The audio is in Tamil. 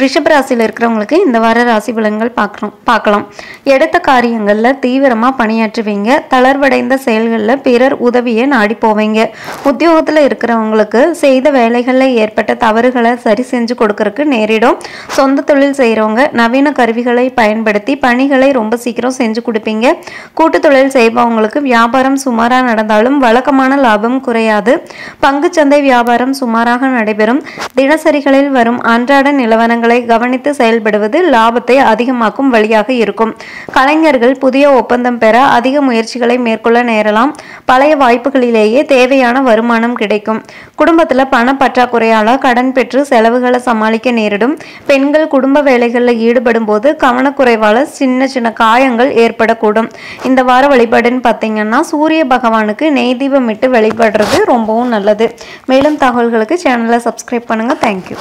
ரிஷப ராசியில் இருக்கிறவங்களுக்கு இந்த வார ராசி பலன்கள் பார்க்குறோம் பார்க்கலாம். எடுத்த காரியங்களில் தீவிரமாக பணியாற்றுவீங்க. தளர்வடைந்த செயல்களில் பிறர் உதவியை நாடி போவீங்க. உத்தியோகத்தில் இருக்கிறவங்களுக்கு செய்த வேலைகளில் ஏற்பட்ட தவறுகளை சரி செஞ்சு கொடுக்கறதுக்கு நேரிடும். சொந்த தொழில் செய்கிறவங்க நவீன கருவிகளை பயன்படுத்தி பணிகளை ரொம்ப சீக்கிரம் செஞ்சு கொடுப்பீங்க. கூட்டு தொழில் செய்பவங்களுக்கு வியாபாரம் சுமாராக நடந்தாலும் வழக்கமான லாபம் குறையாது. பங்குச்சந்தை வியாபாரம் சுமாராக நடைபெறும். தினசரிகளில் வரும் அன்றாட நிலவரங்கள் கவனித்து செயல்படுவது லாபத்தை அதிகமாக்கும் வழியாக இருக்கும். கலைஞர்கள் புதிய ஒப்பந்தம் பெற அதிக முயற்சிகளை மேற்கொள்ள நேரலாம். பழைய வாய்ப்புகளிலேயே தேவையான வருமானம் கிடைக்கும். குடும்பத்தில் பண பற்றாக்குறையால கடன் பெற்று செலவுகளை சமாளிக்க நேரிடும். பெண்கள் குடும்ப வேலைகளில் ஈடுபடும் போது கவனக்குறைவால சின்ன சின்ன காயங்கள் ஏற்படக்கூடும். இந்த வார வழிபாடுன்னு பார்த்தீங்கன்னா சூரிய பகவானுக்கு நெய் தீபம் வழிபடுறது ரொம்பவும் நல்லது. மேலும் தகவல்களுக்கு சேனலை சப்ஸ்கிரைப் பண்ணுங்க. தேங்க்யூ